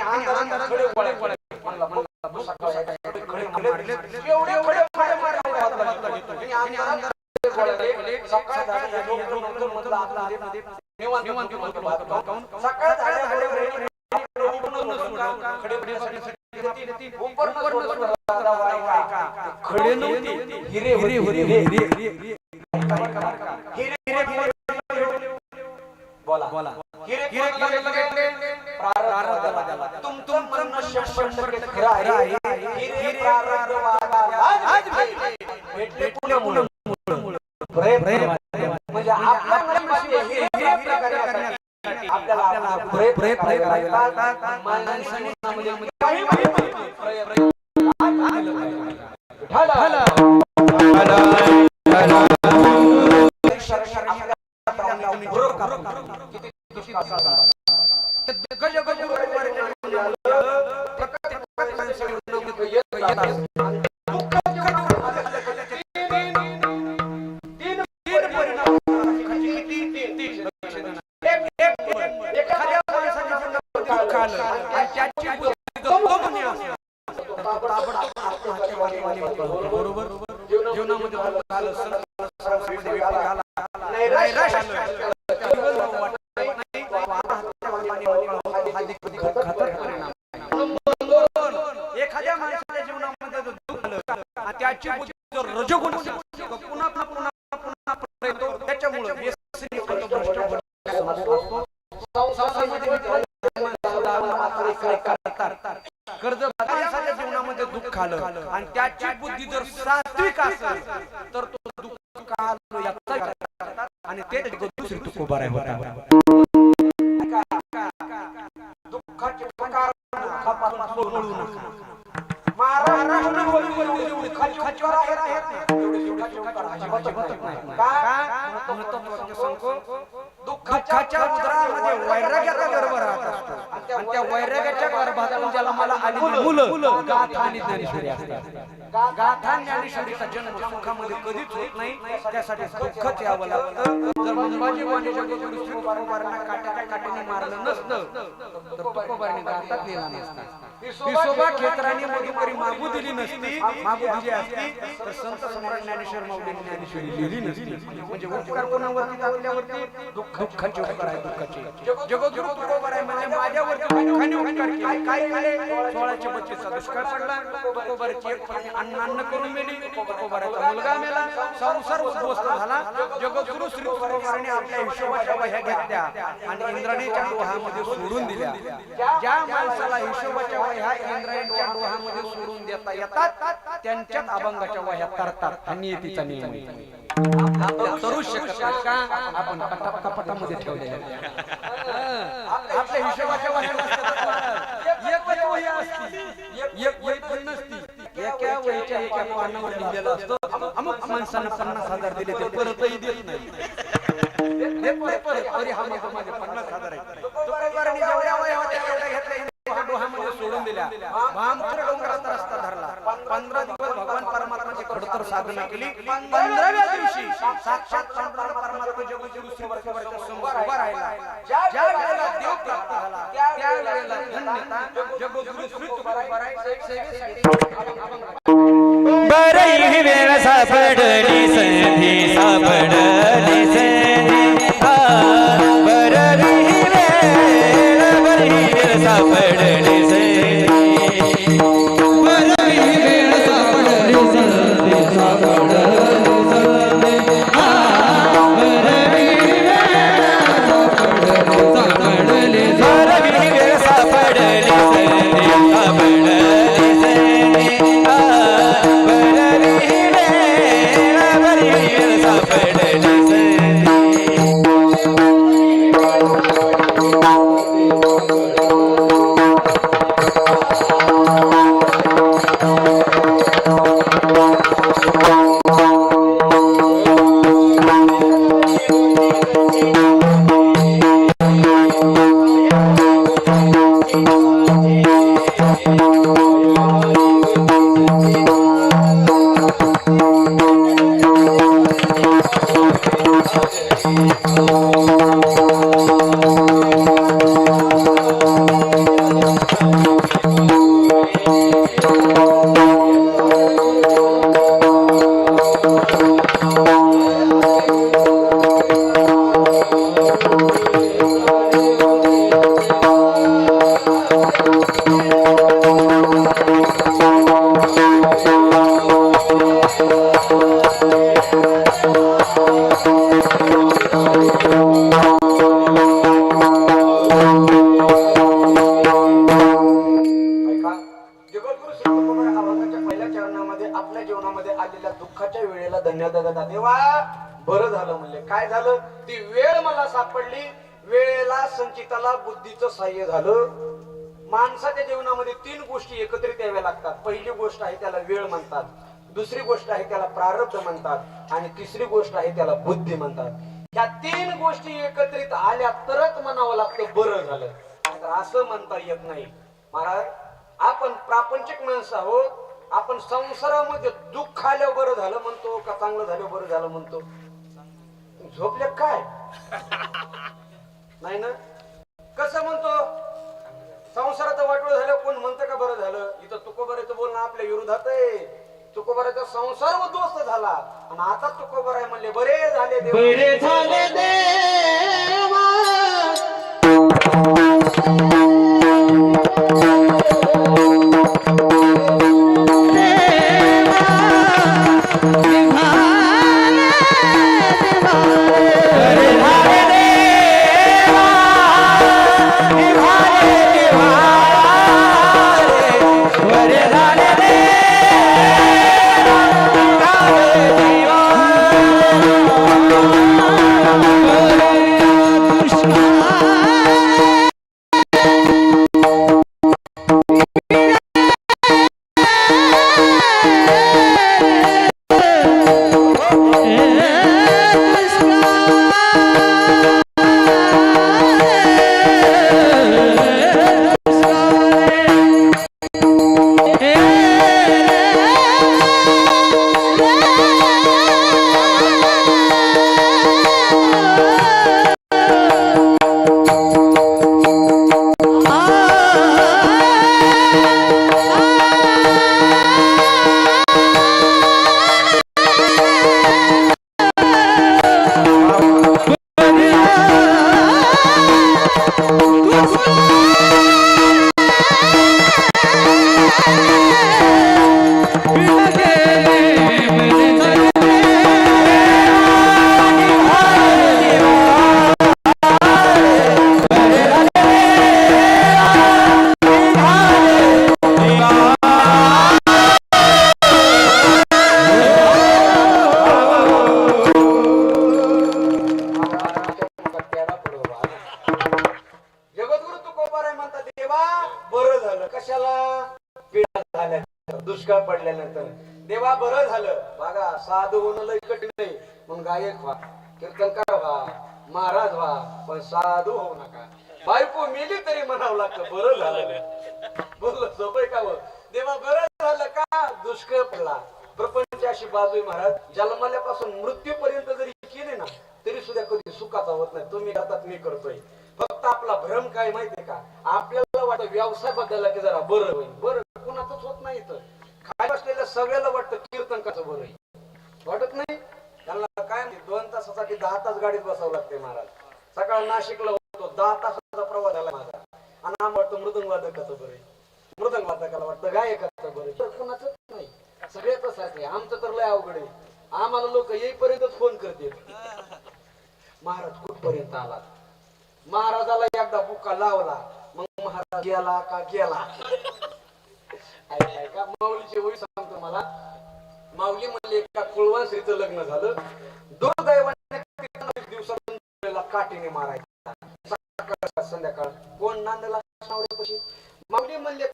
अंधारात खडे गोळा गोळा म्हणला म्हणला तू सकाळी एका खडे मारले एवढे प्रयत्न करावे लागतात माणसाने हा दिक- दिक- खतर परिणाम. एखाद्या माणसाच्या जीवनामध्ये दुःख आलं त्याची दुःखाच्या उदरामध्ये वैराग्याचा गर्भ राहत असतो. आणि त्या वैराग्याच्या गर्भातून ज्याला मला आली मुलं गाथा आणि ज्ञानेश्वरी असतात. गाथा ज्ञानेश्वरीचा जन्म सुखामध्ये कधीच होत नाही त्यासाठी दुःखच यावं लागतं. जर मंबाजी वाणीच्या काट्याच्या काट्याने मारलं नसतं तर तुकोबारांनी लिहिला नसता. विसोबा खेत्राने मधुकरी मागू दिली नसती. मागू दिली असती. तर संत सम्राट ज्ञानेश्वर माऊलींनी ज्ञानेश्वरी लिहिली नसती. म्हणजे उपकार कोणावरती आपल्यावरती दुःखाचे उपकार आहे दुःखाचे. जगद्गुरु तुकोबार आहे म्हणजे माझ्यावरती दुःखाने उपकार काय सोळाशे बत्तीसचा दुष्काळ पडला. तुकोबाराची एक पत्नी अन्न अन्न करून मेली तुकोबाराचा मुलगा मेला. संसार उद्ध्वस्त झाला. जगद्गुरु श्री तुकोबाराने आपल्या हिशोबाच्या वह्या घेतल्या आणि इंद्राणीच्या डोहामध्ये सोडून दिल्या. ज्या माणसाला हिशोबाच्या ह्या इंद्रायणच्या डोहामध्ये सोडून देता येतात. त्यांच्यात अभंगाच्या वह्या तरतात. हा तिचा नियम आहे. शकत का? आपण कटा- कपाटामध्ये ठेवलेल्या आपल्या हिशोबाच्या वह्या नसतात. एक वही पण नसती. एका वहीच्या एका पानावर लिहिलेलं असतं. अमुक माणसानं पन्नास हजार दिले ते परतही देत नाही. देत नाही परत. तरी हा माझा माझे पन्नास हजार आहे घेतल्या एका सोडून दिल्या. भामपूर डोंगराचा रस्ता धरला. पंधरा दिवस भगवान परमात्माची खडतर साधना केली. पंधराव्या दिवशी साक्षात चंद्राला परमात्मा जगद्गुरु श्री तुकोबाराच्या समोर उभा राहिला. ज्या वेळेला देव प्राप्त झाला त्या वेळेला धन्यता जगद्गुरु श्री तुकोबाराय सेवेसाठी अभंग वेळ सापडली संधी सापडली படனே सापडली. वेळेला संचिताला बुद्धीचं सहाय्य झालं. माणसाच्या जीवनामध्ये तीन गोष्टी एकत्रित याव्या लागतात. पहिली गोष्ट आहे त्याला वेळ म्हणतात. दुसरी गोष्ट आहे त्याला प्रारब्ध म्हणतात. आणि तिसरी गोष्ट आहे त्याला बुद्धी म्हणतात. ह्या तीन गोष्टी एकत्रित आल्या तरच म्हणावं लागतं बरं झालं. असं म्हणता येत नाही. महाराज आपण प्रापंचिक माणसं आहोत. आपण संसारामध्ये दुःख आल्यावर बरं झालं म्हणतो का चांगलं झालं बरं झालं म्हणतो? झोपले काय? नाही ना? कसं म्हणतो? संसाराचं वाटोळ झालं कोण म्हणतं का बरं झालं? इथं तुकोबराचं बोलणं आपल्या विरोधात आहे. तुकोबऱ्याचा संसार उद्ध्वस्त झाला. आणि आता तुकोबर आहे म्हणले बरे झाले बरे झाले देवा. दुष्काळ देवा बरं झालं. बघा साधू होणं लय कठीण नाही मग गायक व्हा कीर्तनकार व्हा महाराज व्हा पण साधू होऊ नका. बायको मेली तरी म्हणावं लागतं बरं झालं. बोललं सोपं का हो? देवा बरं झालं का? दुष्काळ पडला. प्रपंच अशी बाजू आहे महाराज. जन्मल्यापासून मृत्यूपर्यंत जरी केले ना तरी सुद्धा कधी सुखाचा होत नाही. तुम्ही करतात मी करतोय. फक्त आपला भ्रम काय माहितीये का? आपल्याला वाटतं व्यवसाय बदलला की जरा बरं होईल. बरं कुणाचंच होत नाही इथं. सगळ्याला वाटतं कीर्तन कसं बरं आहे? वाटत नाही? त्यांना काय दोन तासासाठी दहा तास गाडीत बसावं लागते महाराज. सकाळ नाशिकला होतो दहा तासाचा प्रवास झाला माझा. आणि आम्हाला वाटतं मृदंग वादकाचं बरं आहे. मृदंग वादकाला वाटतं गायकाचं बरं तर कुणाचंच नाही. सगळ्याच आहे. आमचं तर लय अवघड आहे. आम्हाला लोक येईपर्यंतच फोन करतील. महाराज कुठपर्यंत आला? महाराजाला एकदा बुका लावला. मग महाराज गेला का गेला? ऐक, ऐका माऊलीची ओळी सांगतो मला. माऊली म्हणले एका कुळवान स्त्रीचं लग्न झालं. दुर्दैवाने दिवसाला काठीने मारायचा. संध्याकाळ. कोण नांदला? माऊली म्हणले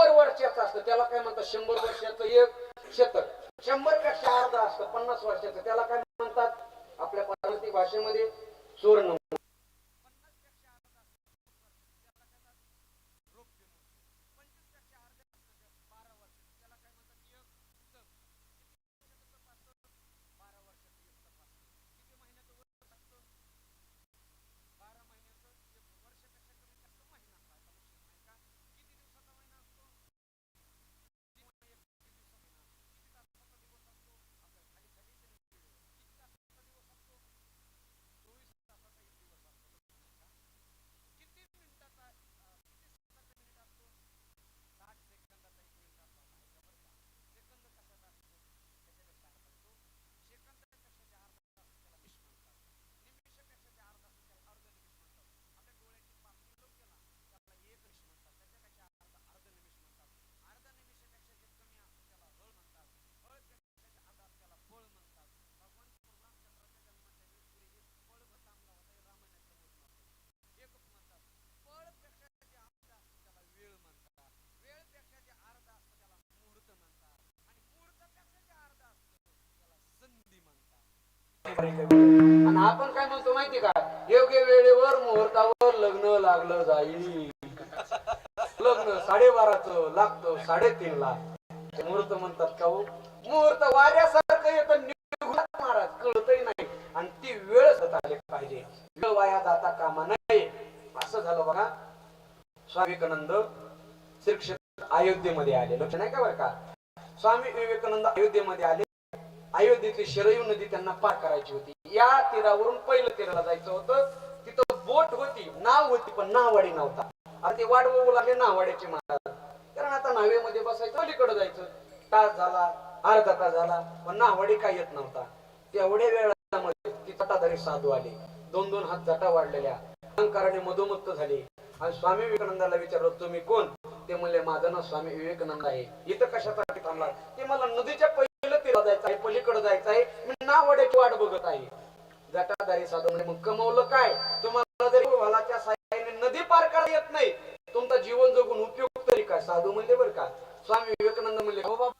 शंभर वर्षाचं असतं. त्याला काय म्हणतात? शंभर वर्षाचं एक शतक. शंभरपेक्षा अर्धा असतं. पन्नास वर्षाचं. त्याला काय म्हणतात? आपल्या पार्वती भाषेमध्ये सुवर्ण आणि आपण काय म्हणतो माहिती का? योग्य वेळेवर मुहूर्तावर लग्न लागलं जाईल. लग्न साडेबाराच लागतं साडेतीन ला. मुहूर्त म्हणतात का हो? मुहूर्त वाऱ्यासारखं येतं निघून महाराज कळतही नाही. आणि ती वेळ आली पाहिजे. वेळ वाया जाता कामा नये. असं झालं बघा. स्वामी विवेकानंद श्रीक्षेत्र अयोध्येमध्ये आले. लक्ष नाही का बरं का? स्वामी विवेकानंद अयोध्येमध्ये आले. अयोध्येतली शरयू नदी त्यांना पार करायची होती. या तीरावरून पहिलं तीराला जायचं होतं. तिथं बोट होती नाव होती पण नावाडी नव्हता. आता ते वाढवू लागले नावाड्याचे महाराज. कारण आता नावेमध्ये बसायचं अलीकडे जायचं. तास झाला अर्धा तास झाला पण नावाडी काय येत नव्हता. तेवढ्या वेळामध्ये ती तटाधारी साधू आले. दोन दोन हात जटा वाढलेल्या अहंकाराने मधोमत्त झाले. आणि स्वामी विवेकानंदाला विचारलं तुम्ही कोण? ते म्हणले माझं नाव स्वामी विवेकानंद आहे. इथं कशासाठी थांबला ते मला नदीच्या पहिलं जायचं आहे पलीकडे जायचं आहे मी नावाड्याची वाट बघत आहे. जटाधारी साधू म्हणजे मग कमवलं काय? तुम्हाला जरी भालाच्या साह्याने नदी पार करता येत नाही तुमचा जीवन जगून उपयोग तरी काय? साधू म्हणले बरं का? स्वामी विवेकानंद म्हणले हो बाबा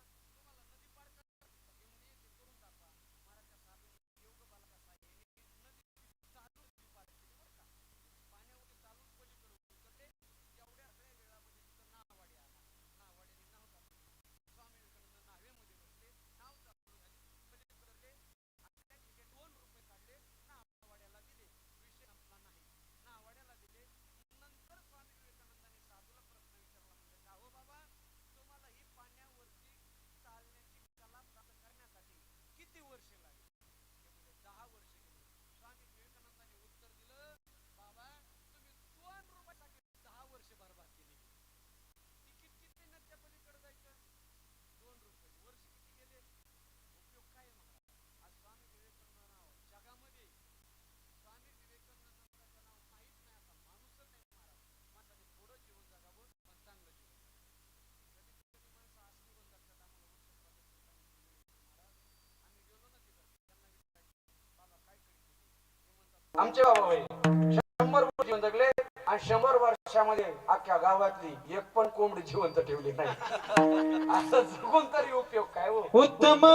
आमचे बाबा भाई शंभर वर्ष जीवन जगले आणि शंभर वर्षामध्ये अख्ख्या गावातली एक पण कोंबडी जिवंत ठेवली नाही. असं जगून तरी उपयोग काय हो? उत्तम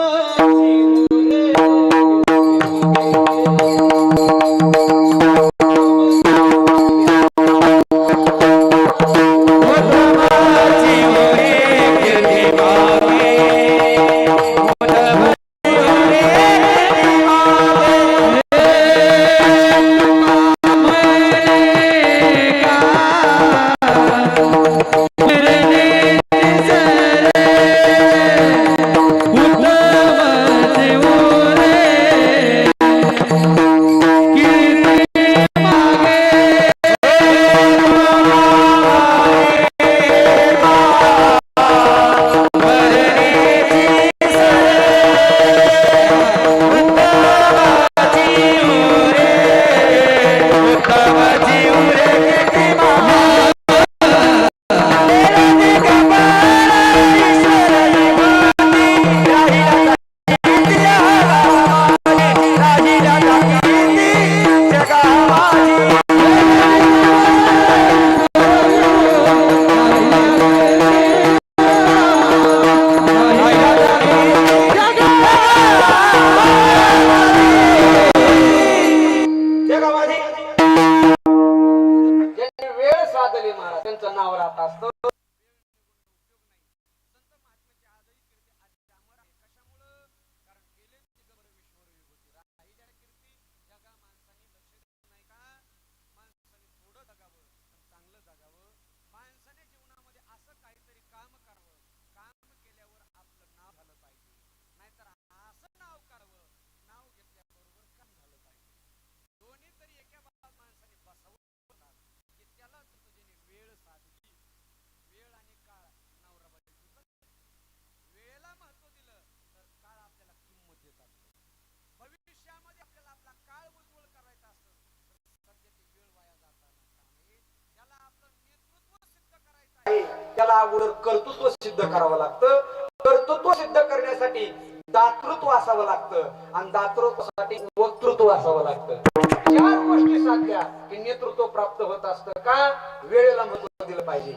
त्याला अगोदर कर्तृत्व सिद्ध करावं लागतं. कर्तृत्व सिद्ध करण्यासाठी दातृत्व असावं लागतं. आणि दातृत्वासाठी वक्तृत्व असावं लागतं. चार गोष्टी साधल्या की नेतृत्व प्राप्त होत असतं का? वेळेला महत्त्व दिलं पाहिजे.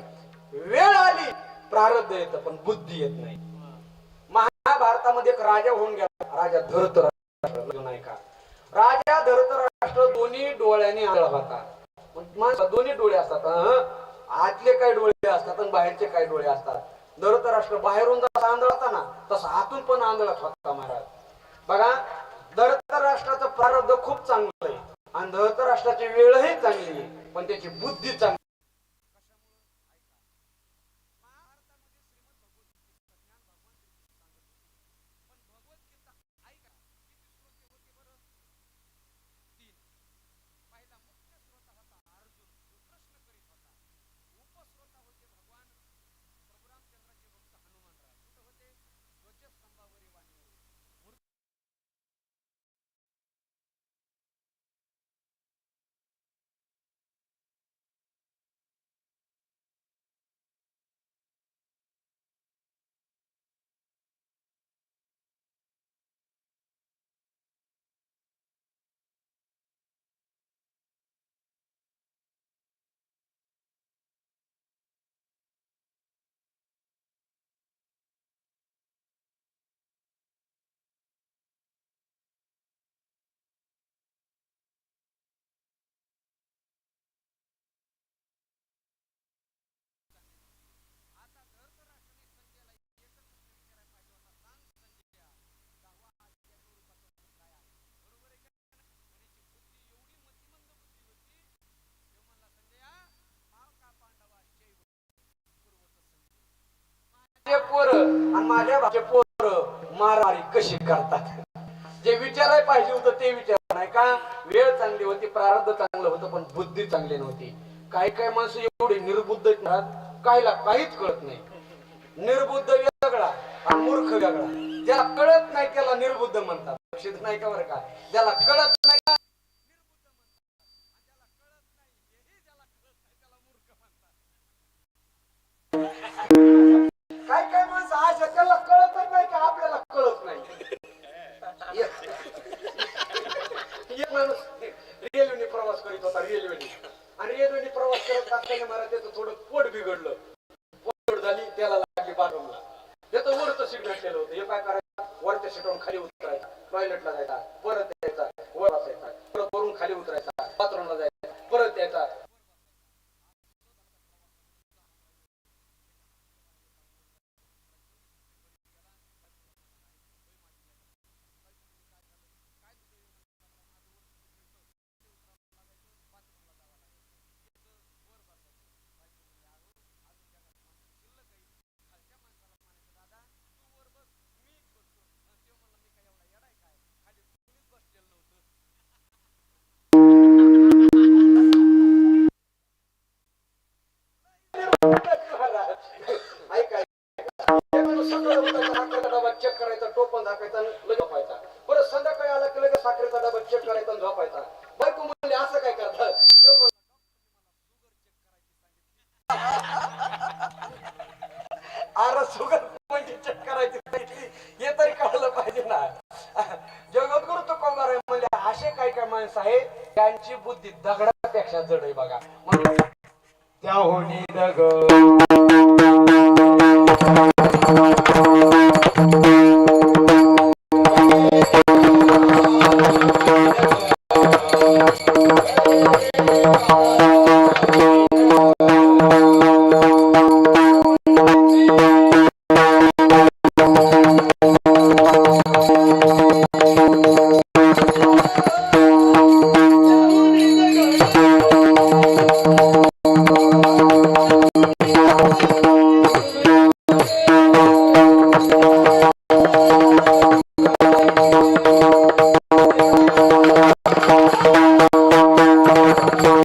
वेळ आली प्रारब्ध येतं पण बुद्धी येत नाही. महाभारतामध्ये एक राजा होऊन गेला. राजा धरत नाही का? राजा धरत राष्ट्र दोन्ही डोळ्याने आला होता. दोन्ही डोळे असतात. आतले काही डोळे असतात आणि बाहेरचे काही डोळे असतात? धृतराष्ट्र बाहेरून जसा आंधळता होता ना तसा आतून पण आंधळत होता महाराज. बघा धृतराष्ट्राचं प्रारब्ध खूप चांगलं आहे. आणि धृतराष्ट्राची वेळही चांगली आहे पण त्याची बुद्धी चांगली माझे पोर आणि माझ्या भाचे पोर मारामारी कशी करतात? जे विचारायला पाहिजे होतं ते विचार नाही का? वेळ चांगली होती प्रारब्ध चांगलं होतं पण बुद्धी चांगली नव्हती. काही काही माणसं एवढी निर्बुद्ध काहीला काहीच कळत नाही. निर्बुद्ध वेगळा आणि मूर्ख वेगळा. ज्याला कळत नाही त्याला निर्बुद्ध म्हणतात. लक्षात नाही का बरं का? ज्याला कळत नाही का काय काय माणसं आज त्याला कळतच नाही का आपल्याला कळत नाही एक एक माणूस रेल्वेने प्रवास करीत होता रेल्वेने आणि रेल्वेने प्रवास करत असताना मला त्याचं थोडं पोट बिघडलं पोट झाली त्याला लागली बाथरूमला त्याचं वरचं सीट भेटलेलं होतं हे काय करायचं वरच्या सीटवरून खाली उतरायचा टॉयलेटला जायचा परत यायचा वर असायचा परत वरून खाली उतरायचा बाथरूमला जायचा परत यायचा ऐका साखरेचा डबा चेक करायचा टोपण दाखायचा आणि लगेच झोपायचा परत संध्याकाळी आला की लगेच साखरेचा डबा चेक करायचा आणि झोपायचा बायको म्हणले असं काय करतात ते मग अरे शुगर म्हणजे चेक करायची पाहिजे हे तरी कळलं पाहिजे ना जगद्गुरु तुकोबार म्हणजे असे काय काय माणसं आहे त्यांची बुद्धी दगडापेक्षा जड आहे बघा. त्या होणी दगड.